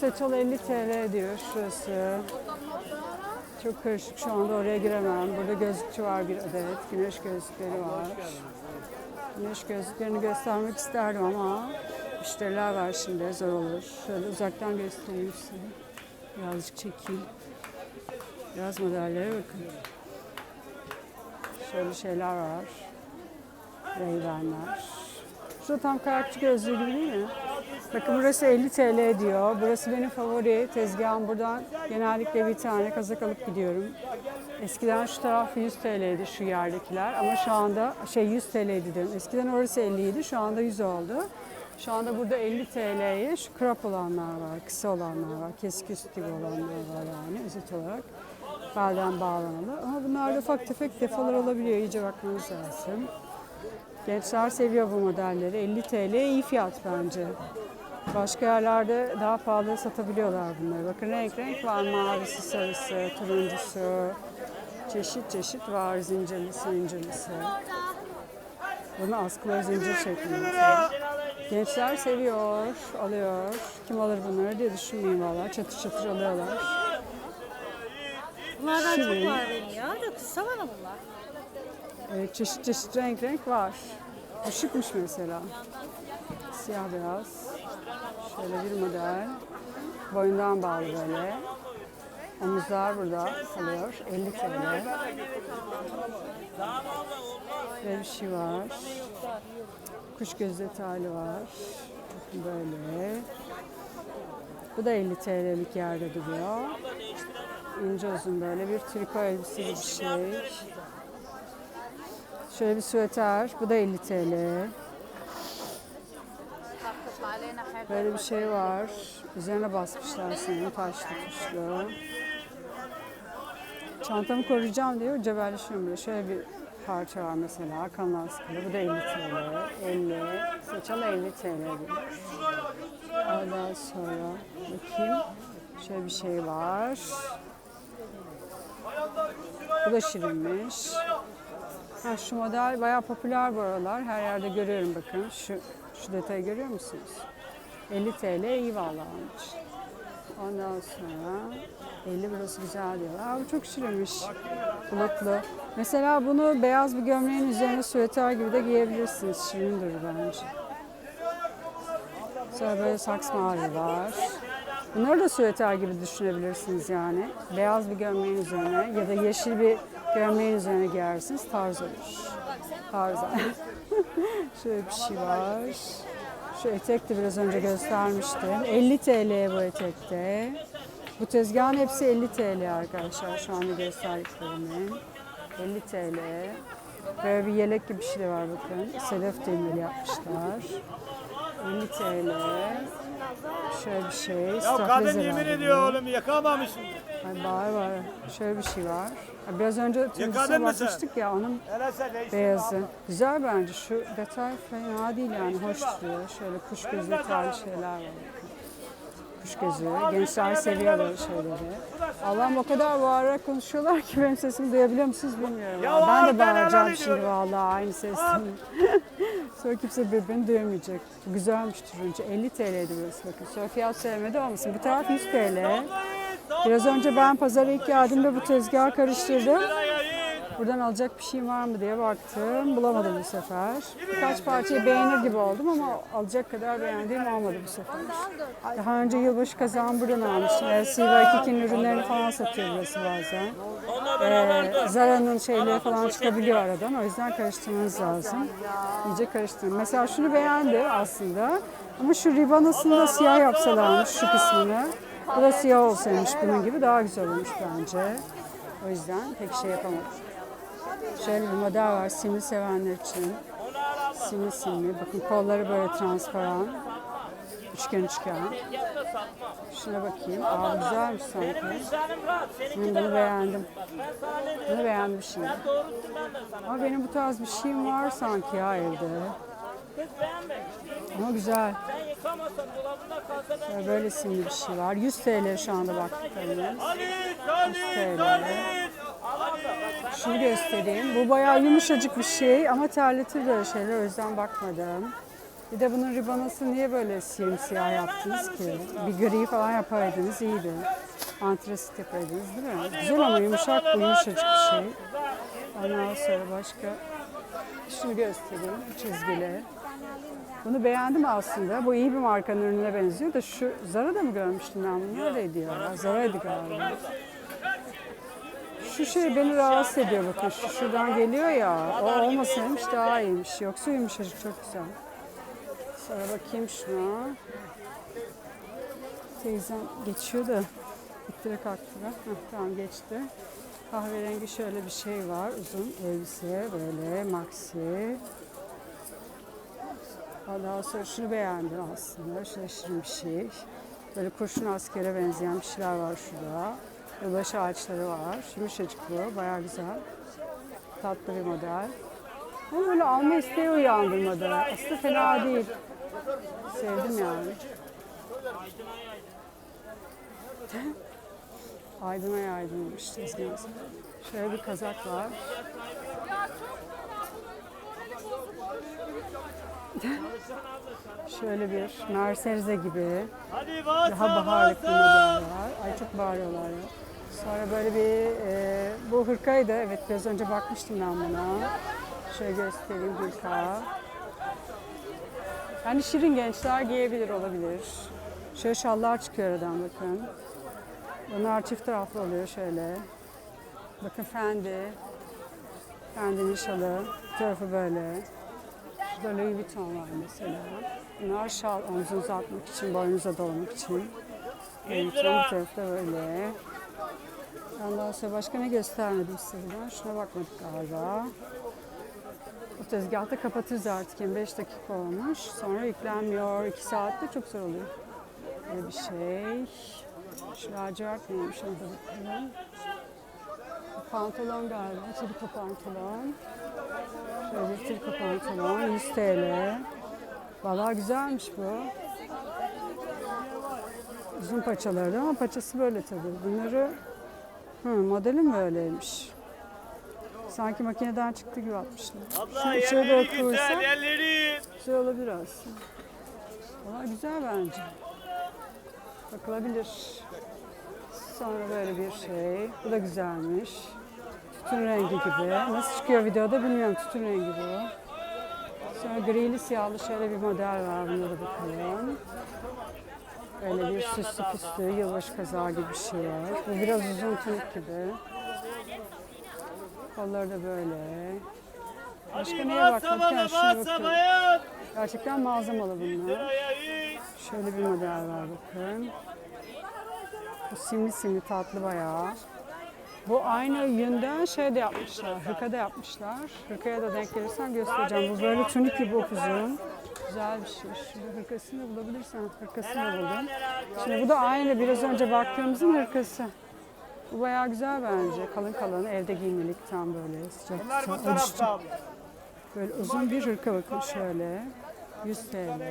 Seçal 50 TL diyor şurası. Çok karışık şu anda oraya giremem. Burada gözlükçü var bir adet. Güneş gözlükleri var. Güneş gözlüklerini göstermek isterdim ama müşteriler var şimdi zor olur. Şöyle uzaktan göstereyim size. Birazcık çekeyim. Biraz modellere bakın. Şöyle şeyler var. Reybenler. Şurada tam karakçı gözlüğü gibi değil mi? Bakın burası 50 TL diyor. Burası benim favori tezgahım. Buradan genellikle bir tane kazak alıp gidiyorum. Eskiden şu taraf 100 TL'ydi şu yerdekiler ama şu anda şey 100 TL'ydi diyorum. Eskiden orası 50 idi şu anda 100 oldu. Şu anda burada 50 TL'ye şu crop olanlar var, kısa olanlar var, kesik üst gibi olanlar var yani özet olarak. Belden bağlanalı. Ama bunlarda ufak tefek defolar olabiliyor. İyice bakmanız lazım. Gençler seviyor bu modelleri. 50 TL iyi fiyat bence. Başka yerlerde daha pahalı satabiliyorlar bunları. Bakın renk renk var. Mavisi, sarısı, turuncusu. Çeşit çeşit var. Zincirli, zincirlisi. Bunu askılı zincir şeklinde. Gençler seviyor, alıyor. Kim alır bunları diye düşünmeyin valla. Çatır çatır alıyorlar. Bunlardan Şimdi- çok var benim ya. Kısa bana bunlar. Evet, çeşit çeşit renk renk var. Bu şıkmış mesela. Siyah beyaz. Şöyle bir model. Boyundan bağlı böyle. Omuzlar burada kalıyor. 50 TL. Böyle bir şey var. Kuş göz detaylı var. Böyle. Bu da 50 TL'lik yerde duruyor. İnce uzun böyle bir triko elbise bir şey. Şöyle bir süveter. Bu da 50 TL. Böyle bir şey var. Üzerine basmışlar senin taşlı tuşlu. Çantamı koruyacağım diye cebelleşiyorum böyle. Şöyle bir parça var mesela. Kanal askılı. Bu da 50 TL. 50. Seçal 50 TL diyor. Ondan sonra bakayım. Şöyle bir şey var. Bu da şirinmiş. Ha, şu model bayağı popüler bu aralar. Her yerde görüyorum bakın. Şu, şu detayı görüyor musunuz? 50 TL iyi vallahi. Ondan sonra 50 burası güzel diyorlar. Aa, bu çok şirinmiş. Bulutlu. Mesela bunu beyaz bir gömleğin üzerine süveter gibi de giyebilirsiniz. Şirin durur bence. Sonra böyle saks mavi var. Bunları da süveter gibi düşünebilirsiniz yani. Beyaz bir gömleğin üzerine ya da yeşil bir gömleğin üzerine giyersiniz tarz olur. Tarzan. Şöyle bir şey var. Şu etek de biraz önce göstermiştim. 50 TL bu etekte. Bu tezgahın hepsi 50 TL arkadaşlar şu anda gösterdiklerimin. 50 TL. Böyle bir yelek gibi bir şey de var bakın. Sedef demiri yapmışlar. 50 TL. Şöyle bir şey. Ya kadın yemin ediyor oğlum yakamamışım. Ay var var. Şöyle bir şey var. Ha, Biraz önce kadın mısın? bakmıştık ya onun ne beyazı. Güzel bence. Şu detay fena değil yani. Hoş duruyor. Şöyle kuş gözü detaylı şeyler var. Kuş gözü. Gençler seviyor böyle şeyleri. Allah'ım o kadar bağırarak konuşuyorlar ki benim sesimi duyabiliyor musunuz bilmiyorum. Ya ben de bağıracağım helal şimdi vallahi aynı sesten. Sonra kimse birbirini. Bu Güzelmiş turuncu. 50 TL'ydi burası bakın. Sonra fiyat söylemedi olmasın. Bir taraf 100 TL. Biraz önce ben pazara ilk geldiğimde bu tezgahı karıştırdım. Buradan alacak bir şeyim var mı diye baktım. Bulamadım bu sefer. Birkaç parçayı beğenir gibi oldum ama alacak kadar beğendiğim olmadı bu sefer. Daha önce yılbaşı kazağımı buradan almıştım. LC ve Kiki'nin ürünlerini falan satıyor burası bazen. Ee, Zara'nın şeyleri falan çıkabiliyor aradan. O yüzden karıştırmanız lazım. İyice karıştırın. Mesela şunu beğendi aslında. Ama şu ribanasını da siyah yapsalarmış şu kısmını. Bu da siyah olsaymış bunun gibi daha güzel olmuş bence. O yüzden pek şey yapamadım. Şöyle bir model var simli sevenler için. Simli simli. Bakın kolları böyle transparan. Üçgen üçgen. Şuna bakayım. Aa güzelmiş sanki. Ben bunu beğendim. Bunu beğendim şimdi. Ama benim bu tarz bir şeyim var sanki ya evde. Ama güzel. Böyle simli bir şey var. 100 TL şu anda baktıklarımız. 100 TL. Şunu göstereyim. Bu bayağı yumuşacık bir şey ama terletir böyle şeyler o yüzden bakmadım. Bir de bunun ribanası niye böyle simsiyah yaptınız ki? Bir gri falan yapaydınız iyiydi. Antresit yapaydınız değil mi? Güzel ama yumuşak bu yumuşacık bir şey. Ondan sonra başka şunu göstereyim çizgili. Bunu beğendim aslında. Bu iyi bir markanın ürününe benziyor da şu Zara'da mı görmüştüm ben bunu? Neredeydi ya? Zara'ydı galiba. Şu şey beni rahatsız ediyor bakın. Şu şuradan geliyor ya. O olmasaymış daha iyiymiş. Yoksa yumuşacık çok güzel. Sonra bakayım şuna. Teyzem geçiyor da ittire kalktıra. Heh, tamam geçti. Kahverengi şöyle bir şey var. Uzun elbise böyle maxi. Ondan sonra şunu beğendim aslında. Şirin bir şey. Böyle kurşun askere benzeyen bir şeyler var şurada. Yılbaşı ağaçları var. Yumuşacık bu. Bayağı güzel. Tatlı bir model. Ama böyle alma isteği uyandırmadı. Aslında fena değil. Sevdim yani. Aydın'a yaydınmış tezgahı. Şöyle bir kazak var. Şöyle bir Mercedes gibi daha baharlık bir model var. Ay çok bağırıyorlar ya. Sonra böyle bir, e, bu hırkaydı. Evet biraz önce bakmıştım ben buna. Şöyle göstereyim hırka. Yani şirin gençler giyebilir olabilir. Şöyle şallar çıkıyor aradan bakın. Bunlar çift taraflı oluyor şöyle. Bakın Fendi. Fendi'nin şalı. Tarafı böyle. Şurada Louis Vuitton var mesela. Bunlar şal omzunuza atmak için, boynunuza dolamak için. Louis Vuitton bu tarafta böyle. Ondan sonra başka ne göstermedim size ben? Şuna bakmadık galiba. Bu tezgahta kapatırız artık 25 dakika olmuş. Sonra yüklenmiyor. 2 saatte çok zor oluyor. Böyle bir şey. Şu lacivert neymiş ona da Pantolon galiba. Triko pantolon. Şöyle bir triko pantolon. 100 TL. Vallahi güzelmiş bu. Uzun paçaları ama paçası böyle tabii. Bunları Hı, modelim böyleymiş. Sanki makineden çıktı gibi atmışlar. Abla Şu içeri doğru yerleri güzel yerleri. güzel olabilir aslında. Valla güzel bence. Bakılabilir. Sonra böyle bir şey. Bu da güzelmiş. Tütün rengi gibi. Nasıl çıkıyor videoda bilmiyorum. Tütün rengi bu. Sonra grili siyahlı şöyle bir model var. Buna da bakalım. Böyle bir süslü püslü yılbaşı kazağı gibi bir şey var. Bu biraz uzun tünik gibi. Kolları da böyle. Başka neye bakmak? Yani şuna sabaya. Gerçekten malzemalı bunlar. Şöyle bir model var bakın. Bu simli simli tatlı bayağı. Bu aynı yünden şey de yapmışlar, hırka da yapmışlar. Hırkaya da denk gelirsen göstereceğim. Bu böyle tunik gibi upuzun. Güzel bir şey. Şurada hırkasını da bulabilirsen hırkasını da buldum. Şimdi bu da aynı biraz önce baktığımızın hırkası. Bu bayağı güzel bence. Kalın kalın evde giymelik tam böyle sıcak Bunlar abla. Böyle uzun bir hırka bakın şöyle. 100 TL.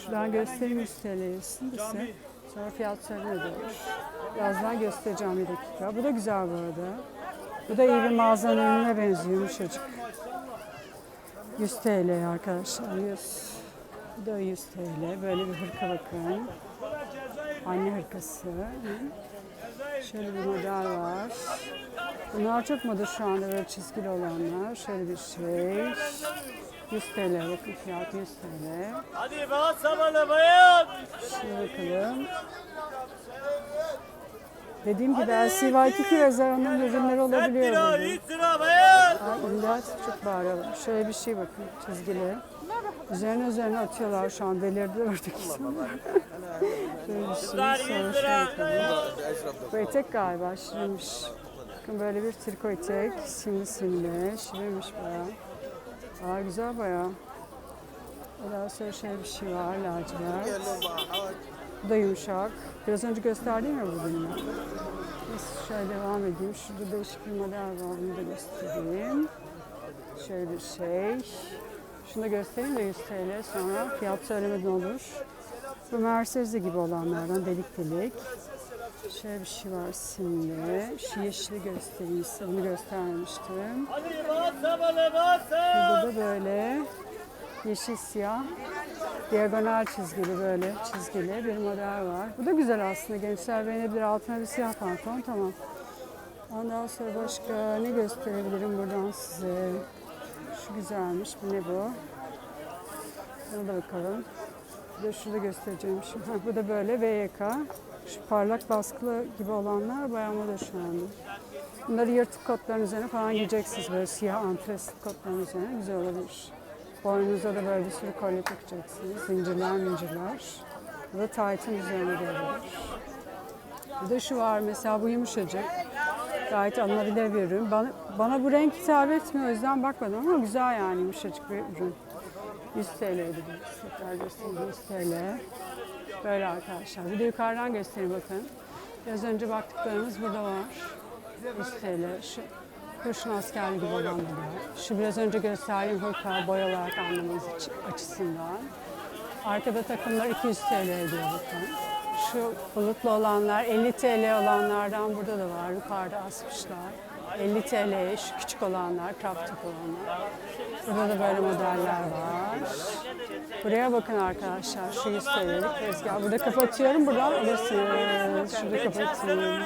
Şuradan göstereyim 100 TL'sini de size. Sonra fiyat söylemedim. Birazdan göstereceğim bir dakika. Bu da güzel bu arada. Bu da iyi bir mağazanın ürününe benziyor yumuşacık. 100 TL arkadaşlar 100. Bu da 100 TL. Böyle bir hırka bakın. Anne hırkası. Şöyle bir model var. Bunlar çok moda şu anda böyle çizgili olanlar. Şöyle bir şey. 100 TL bakın fiyat 100 TL. Hadi bas sabana bayan. Şuna bakalım. Dediğim gibi LCY2 ve Zara'nın ürünleri olabiliyor lira burada. 100 lira bayan. Ay imdat çok bağırıyorlar. Şöyle bir şey bakın çizgili. Üzerine üzerine atıyorlar şu an belirdi oradaki insanlar. Şöyle bir şey. Sonra bakalım. Bu etek galiba şirinmiş. Bakın böyle bir triko etek. Simli simli. Şirinmiş bayağı. Aa güzel bayağı. Ondan sonra şöyle bir şey var lacivert. Bu da yumuşak. Biraz önce gösterdiğim ya bu benim. Neyse şöyle devam edeyim. Şurada değişik bir model var. Bunu da göstereyim. Şöyle bir şey. Şunu da göstereyim de 100 TL sonra fiyat söylemeden olur. Bu Mercedes gibi olanlardan delik delik. Şöyle bir şey var simli. Şu yeşili göstereyim size. Bunu göstermemiştim. Hadi bas sabana bas. Böyle yeşil siyah Diagonal çizgili böyle çizgili bir model var. Bu da güzel aslında. Gençler beğenebilir. Altına bir siyah pantolon tamam. Ondan sonra başka ne gösterebilirim buradan size? Şu güzelmiş. Bu ne bu? Buna da bakalım. Bir de şurada göstereceğim şimdi. Bu da böyle VYK. Şu parlak baskılı gibi olanlar bayağı moda şu anda. Bunları yırtık kotların üzerine falan giyeceksiniz. Böyle siyah antresit kotların üzerine güzel olabilir. Boynunuza da böyle bir sürü kolye takacaksınız. Zincirler mincirler. Bu da taytın üzerine de olabilir. Bir de şu var mesela bu yumuşacık. Gayet alınabilir bir ürün. Bana, bana bu renk hitap etmiyor o yüzden bakmadım ama güzel yani yumuşacık bir ürün. 100 TL'ydi bu. Tekrar göstereyim 100 TL. Böyle arkadaşlar. Bir de yukarıdan göstereyim bakın. Biraz önce baktıklarımız burada var. 100 TL. Şu kurşun askerli gibi olan var. Şu biraz önce gösterdiğim hırka boy olarak anlamanız açısından. Arkada takımlar 200 TL ediyor bakın. Şu bulutlu olanlar 50 TL olanlardan burada da var. Yukarıda asmışlar. 50 TL şu küçük olanlar, crop olanlar. Burada da böyle modeller var. Buraya bakın arkadaşlar. Şu 100 TL'lik tezgah. Burada kapatıyorum. Buradan alırsınız. Şurada kapatıyorum.